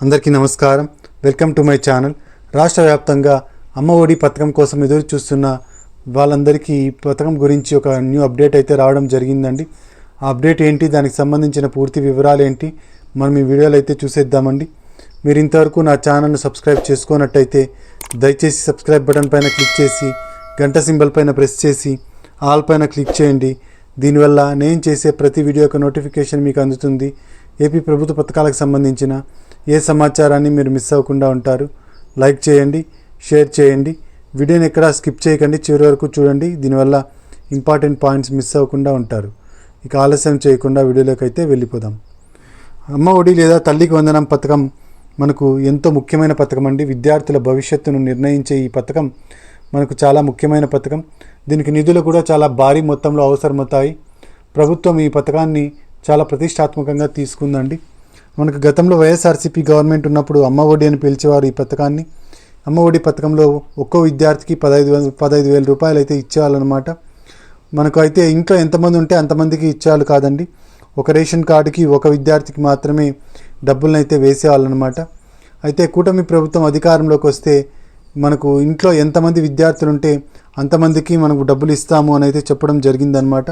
అందరికీ నమస్కారం. Welcome to my channel. రాష్ట్ర వ్యాప్తంగా అమ్మ ఒడి పథకం కోసం ఎదురు చూస్తున్న వాళ్ళందరికీ ఈ పథకం గురించి ఒక న్యూ అప్డేట్ అయితే రావడం జరిగిందండి. ఆ అప్డేట్ ఏంటి? దానికి సంబంధించిన పూర్తి వివరాలు ఏంటి? మనం ఈ వీడియోలో అయితే చూసేద్దామండి. మీరు ఇంతవరకు నా ఛానల్ను సబ్స్క్రైబ్ చేసుకున్నట్టయితే దయచేసి సబ్స్క్రైబ్ బటన్ పైన క్లిక్ చేసి గంట సింబల్ పైన ప్రెస్ చేసి ఆల్ పైన క్లిక్ చేయండి. దీనివల్ల నేను చేసే ప్రతి వీడియో యొక్క నోటిఫికేషన్ మీకు అందుతుంది. ఏపీ ప్రభుత్వ పథకాలకు సంబంధించిన ఏ సమాచారాన్ని మీరు మిస్ అవ్వకుండా ఉంటారు లైక్ చేయండి షేర్ చేయండి. వీడియోని ఎక్కడా స్కిప్ చేయకండి చివరి వరకు చూడండి. దీనివల్ల ఇంపార్టెంట్ పాయింట్స్ మిస్ అవ్వకుండా ఉంటారు. ఇక ఆలస్యం చేయకుండా వీడియోలోకి అయితే వెళ్ళిపోదాం. అమ్మ ఒడి లేదా తల్లికి వందనం పథకం మనకు ఎంతో ముఖ్యమైన పథకం అండి. విద్యార్థుల భవిష్యత్తును నిర్ణయించే ఈ పథకం మనకు చాలా ముఖ్యమైన పథకం. దీనికి నిధులు కూడా చాలా భారీ మొత్తంలో అవసరమవుతాయి. ప్రభుత్వం ఈ పథకాన్ని చాలా ప్రతిష్టాత్మకంగా తీసుకుందండి. మనకు గతంలో వైఎస్ఆర్సీపీ గవర్నమెంట్ ఉన్నప్పుడు అమ్మ ఒడి అని పిలిచేవారు ఈ పథకాన్ని. అమ్మ ఒడి పథకంలో ఒక్కో విద్యార్థికి పదహైదు వేల పదహైదు వేల రూపాయలు అయితే ఇచ్చేవాళ్ళనమాట. మనకు అయితే ఇంట్లో ఎంతమంది ఉంటే అంతమందికి ఇచ్చేవాళ్ళు కాదండి. ఒక రేషన్ కార్డుకి ఒక విద్యార్థికి మాత్రమే డబ్బులను అయితే వేసేవాళ్ళనమాట. అయితే కూటమి ప్రభుత్వం అధికారంలోకి వస్తే మనకు ఇంట్లో ఎంతమంది విద్యార్థులు ఉంటే అంతమందికి మనకు డబ్బులు ఇస్తాము అని అయితే చెప్పడం జరిగిందనమాట.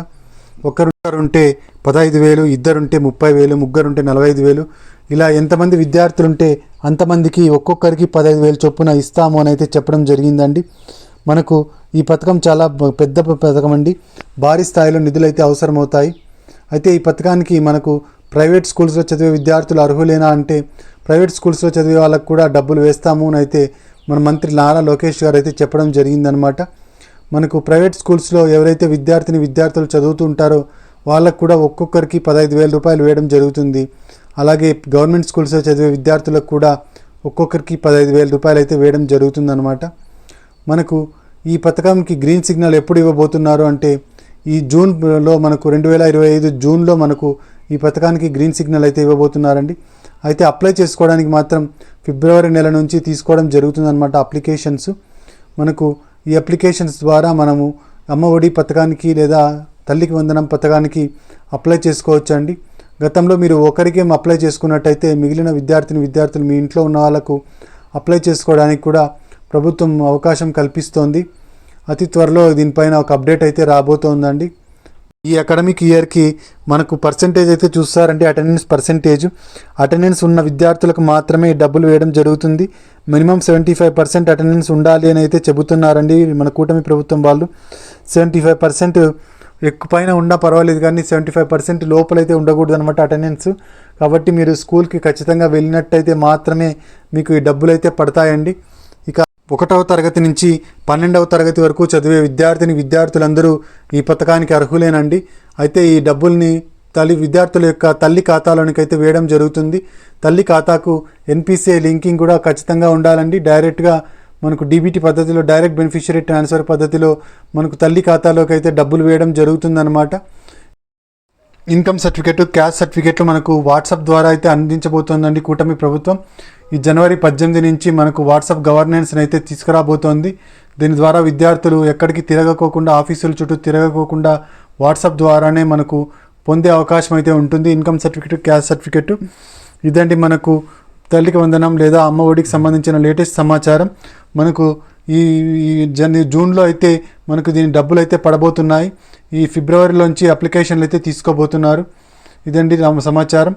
ఒకరుంటే పదహైదు వేలు ఇద్దరుంటే ముప్పై వేలు ముగ్గురుంటే నలభై ఐదు వేలు. ఇలా ఎంతమంది విద్యార్థులు ఉంటే అంతమందికి ఒక్కొక్కరికి పదహైదు వేలు చొప్పున ఇస్తాము అని అయితే చెప్పడం జరిగిందండి. మనకు ఈ పథకం చాలా పెద్ద పథకం అండి. భారీ స్థాయిలో నిధులు అయితే అవసరమవుతాయి. అయితే ఈ పథకానికి మనకు ప్రైవేట్ స్కూల్స్లో చదివే విద్యార్థులు అర్హులేనా అంటే ప్రైవేట్ స్కూల్స్లో చదివే వాళ్ళకు కూడా డబ్బులు వేస్తాము అని అయితే మన మంత్రి నారా లోకేష్ గారు అయితే చెప్పడం జరిగిందనమాట మనకు ప్రైవేట్ స్కూల్స్లో ఎవరైతే విద్యార్థిని విద్యార్థులు చదువుతూ ఉంటారో వాళ్ళకు కూడా ఒక్కొక్కరికి పదహైదు వేల రూపాయలు వేయడం జరుగుతుంది. అలాగే గవర్నమెంట్ స్కూల్స్లో చదివే విద్యార్థులకు కూడా ఒక్కొక్కరికి పదహైదు వేల రూపాయలు అయితే వేయడం జరుగుతుందన్నమాట. మనకు ఈ పథకంకి గ్రీన్ సిగ్నల్ ఎప్పుడు ఇవ్వబోతున్నారు అంటే ఈ జూన్లో మనకు రెండు వేల ఇరవై ఐదు జూన్లో మనకు ఈ పథకానికి గ్రీన్ సిగ్నల్ అయితే ఇవ్వబోతున్నారండి. అయితే అప్లై చేసుకోవడానికి మాత్రం ఫిబ్రవరి నెల నుంచి తీసుకోవడం జరుగుతుందన్నమాట అప్లికేషన్స్. మనకు ఈ అప్లికేషన్స్ ద్వారా మనము అమ్మ ఒడి పథకానికి లేదా తల్లికి వందనం పథకానికి అప్లై చేసుకోవచ్చు అండి గతంలో మీరు ఒకరికేం అప్లై చేసుకున్నట్టయితే మిగిలిన విద్యార్థిని విద్యార్థులు మీ ఇంట్లో ఉన్న వాళ్ళకు అప్లై చేసుకోవడానికి కూడా ప్రభుత్వం అవకాశం కల్పిస్తోంది. అతి త్వరలో దీనిపైన ఒక అప్డేట్ అయితే రాబోతోందండి. ఈ అకాడమిక్ ఇయర్కి మనకు పర్సంటేజ్ అయితే చూస్తారంటే అటెండెన్స్ పర్సంటేజ్ అటెండెన్స్ ఉన్న విద్యార్థులకు మాత్రమే డబ్బులు వేయడం జరుగుతుంది. Minimum seventy five percent attendance ఉండాలి అని అయితే చెబుతున్నారండి మన కూటమి ప్రభుత్వం వాళ్ళు. సెవెంటీ ఫైవ్ పర్సెంట్ ఎక్కువ పైన ఉన్నా పర్వాలేదు కానీ సెవెంటీ ఫైవ్ పర్సెంట్ లోపలైతే ఉండకూడదు అనమాట అటెండెన్స్ కాబట్టి మీరు స్కూల్కి ఖచ్చితంగా వెళ్ళినట్టయితే మాత్రమే మీకు ఈ డబ్బులు అయితే పడతాయండి. ఒకటవ తరగతి నుంచి పన్నెండవ తరగతి వరకు చదివే విద్యార్థిని విద్యార్థులందరూ ఈ పథకానికి అర్హులేనండి. అయితే ఈ డబ్బుల్ని తల్లి విద్యార్థుల యొక్క తల్లి ఖాతాలోనికి అయితే వేయడం జరుగుతుంది. తల్లి ఖాతాకు ఎన్పిసిఐ లింకింగ్ కూడా ఖచ్చితంగా ఉండాలండి. డైరెక్ట్గా మనకు డీబీటీ పద్ధతిలో డైరెక్ట్ బెనిఫిషియరీ ట్రాన్స్ఫర్ పద్ధతిలో మనకు తల్లి ఖాతాలోకి అయితే డబ్బులు వేయడం జరుగుతుందన్నమాట. ఇన్కమ్ సర్టిఫికేట్ క్యాష్ సర్టిఫికేట్లు మనకు వాట్సాప్ ద్వారా అయితే అందించబోతోందండి కూటమి ప్రభుత్వం. ఈ జనవరి పద్దెనిమిది నుంచి మనకు వాట్సాప్ గవర్నెన్స్ని అయితే తీసుకురాబోతోంది. దీని ద్వారా విద్యార్థులు ఎక్కడికి తిరగకోకుండా ఆఫీసుల చుట్టూ తిరగకోకుండా వాట్సాప్ ద్వారానే మనకు పొందే అవకాశం అయితే ఉంటుంది. Income certificate caste certificate. ఇదండి మనకు తల్లికి వందనం లేదా అమ్మ ఒడికి సంబంధించిన లేటెస్ట్ సమాచారం. మనకు ఈ జన్ జూన్లో అయితే మనకు దీని డబ్బులు అయితే పడబోతున్నాయి. ఈ ఫిబ్రవరిలోంచి అప్లికేషన్లు అయితే తీసుకోబోతున్నారు. ఇదండి సమాచారం.